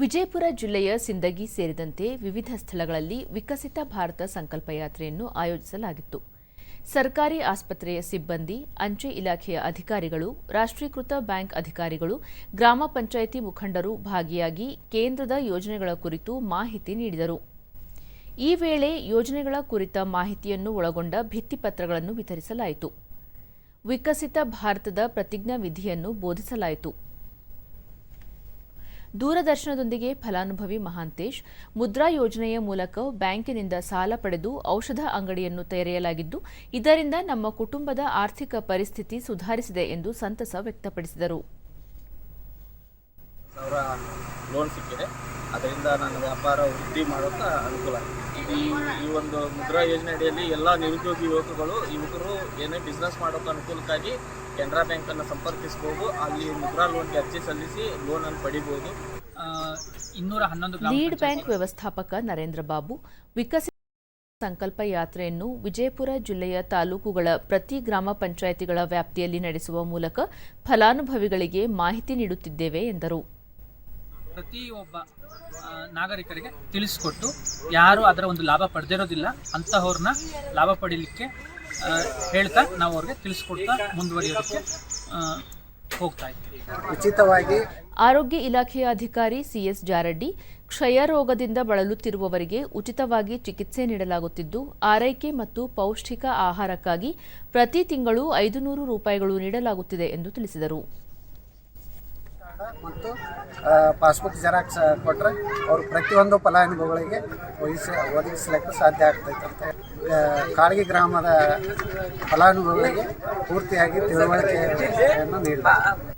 ವಿಜಯಪುರ ಜಿಲ್ಲೆಯ ಸಿಂದಗಿ ಸೇರಿದಂತೆ ವಿವಿಧ ಸ್ಥಳಗಳಲ್ಲಿ ವಿಕಸಿತ ಭಾರತ ಸಂಕಲ್ಪ ಯಾತ್ರೆಯನ್ನು ಆಯೋಜಿಸಲಾಗಿತ್ತು. ಸರ್ಕಾರಿ ಆಸ್ಪತ್ರೆಯ ಸಿಬ್ಬಂದಿ, ಅಂಚೆ ಇಲಾಖೆಯ ಅಧಿಕಾರಿಗಳು, ರಾಷ್ಟ್ರೀಕೃತ ಬ್ಯಾಂಕ್ ಅಧಿಕಾರಿಗಳು, ಗ್ರಾಮ ಪಂಚಾಯಿತಿ ಮುಖಂಡರು ಭಾಗಿಯಾಗಿ ಕೇಂದ್ರದ ಯೋಜನೆಗಳ ಕುರಿತು ಮಾಹಿತಿ ನೀಡಿದರು. ಈ ವೇಳೆ ಯೋಜನೆಗಳ ಕುರಿತ ಮಾಹಿತಿಯನ್ನು ಒಳಗೊಂಡ ಭಿತ್ತಿಪತ್ರಗಳನ್ನು ವಿತರಿಸಲಾಯಿತು. ವಿಕಸಿತ ಭಾರತದ ಪ್ರತಿಜ್ಞಾ ವಿಧಿಯನ್ನು ಬೋಧಿಸಲಾಯಿತು. ದೂರದರ್ಶನದೊಂದಿಗೆ ಫಲಾನುಭವಿ ಮಹಾಂತೇಶ್, ಮುದ್ರಾ ಯೋಜನೆಯ ಮೂಲಕ ಬ್ಯಾಂಕಿನಿಂದ ಸಾಲ ಪಡೆದು ಔಷಧ ಅಂಗಡಿಯನ್ನು ತೆರೆಯಲಾಗಿದ್ದು, ಇದರಿಂದ ನಮ್ಮ ಕುಟುಂಬದ ಆರ್ಥಿಕ ಪರಿಸ್ಥಿತಿ ಸುಧಾರಿಸಿದೆ ಎಂದು ಸಂತಸ ವ್ಯಕ್ತಪಡಿಸಿದರು. ಲೋನ್ ಸಿಕ್ಕಿದೆ. ಅದರಿಂದ ನನ್ನ ವ್ಯಾಪಾರ ವೃದ್ಧಿ ಮಾಡೋಕೆ ಅನುಕೂಲ ಆಗಿದೆ. ಈ- ಈ ಒಂದು ಮುದ್ರಾ ಯೋಜನೆ ಅಡಿಯಲ್ಲಿ ಎಲ್ಲ ನಿರುದ್ಯೋಗಿ ಯುವಕಗಳು ಯುವಕರು ಏನೇ ಬಿಸ್ನೆಸ್ ಮಾಡೋಕೆ ಅನುಕೂಲಕ್ಕಾಗಿ ಕೆನರಾ ಬ್ಯಾಂಕನ್ನು ಸಂಪರ್ಕಿಸ್ಬೋದು. ಅಲ್ಲಿ ಮುದ್ರಾ ಲೋನ್ಗೆ ಅರ್ಜಿ ಸಲ್ಲಿಸಿ ಲೋನನ್ನು ಪಡಿಬೋದು. ಇನ್ನೂರ ಹನ್ನೊಂದು ಲೀಡ್ ಬ್ಯಾಂಕ್ ವ್ಯವಸ್ಥಾಪಕ ನರೇಂದ್ರ ಬಾಬು ವಿಕಸಿತ ಸಂಕಲ್ಪ ಯಾತ್ರೆಯನ್ನು ವಿಜಯಪುರ ಜಿಲ್ಲೆಯ ತಾಲೂಕುಗಳ ಪ್ರತಿ ಗ್ರಾಮ ಪಂಚಾಯಿತಿಗಳ ವ್ಯಾಪ್ತಿಯಲ್ಲಿ ನಡೆಸುವ ಮೂಲಕ ಫಲಾನುಭವಿಗಳಿಗೆ ಮಾಹಿತಿ ನೀಡುತ್ತಿದ್ದೇವೆ ಎಂದರು. ಪ್ರತಿಯೊಬ್ಬ ನಾಗರಿಕರಿಗೆ ತಿಳಿಸ್ಕೊಟ್ಟು ಯಾರು ಅದರ ಒಂದು ಲಾಭ ಪಡೆದಿರೋದಿಲ್ಲ ಅಂತಹವ್ರನ್ನ ಲಾಭ ಪಡೀಲಿಕ್ಕೆ ಹೇಳ್ತಾ ನಾವು ಅವ್ರಿಗೆ ತಿಳಿಸ್ಕೊಡ್ತಾ ಮುಂದುವರಿಯೋದಕ್ಕೆ ಹೋಗ್ತಾ ಇದ್ದೀವಿ. ಉಚಿತವಾಗಿ ಆರೋಗ್ಯ ಇಲಾಖೆಯ ಅಧಿಕಾರಿ ಸಿಎಸ್ ಜಾರಡ್ಡಿ ಕ್ಷಯ ರೋಗದಿಂದ ಬಳಲುತ್ತಿರುವವರಿಗೆ ಉಚಿತವಾಗಿ ಚಿಕಿತ್ಸೆ ನೀಡಲಾಗುತ್ತಿದ್ದು ಆರೈಕೆ ಮತ್ತು ಪೌಷ್ಟಿಕ ಆಹಾರಕ್ಕಾಗಿ ಪ್ರತಿ ತಿಂಗಳು ಐದು ನೂರು ರೂಪಾಯಿಗಳು ನೀಡಲಾಗುತ್ತಿದೆ ಎಂದು ತಿಳಿಸಿದರು. ಮತ್ತು ಪಾಸ್ಬುಕ್ ಜೆರಾಕ್ಸ್ ಕೊಟ್ಟರೆ ಅವರು ಪ್ರತಿಯೊಂದು ಫಲಾನುಭವಿಗಳಿಗೆ ವಹಿಸಿ, ಒದಗಿಸಲಿಕ್ಕೆ ಸಾಧ್ಯ ಆಗ್ತೈತೆ ಅಂತ ಕಾಳಗಿ ಗ್ರಾಮದ ಫಲಾನುಭವಿಗಳಿಗೆ ಪೂರ್ತಿಯಾಗಿ ತಿಳುವಳಿಕೆಯನ್ನು ನೀಡಲಾಗಿದೆ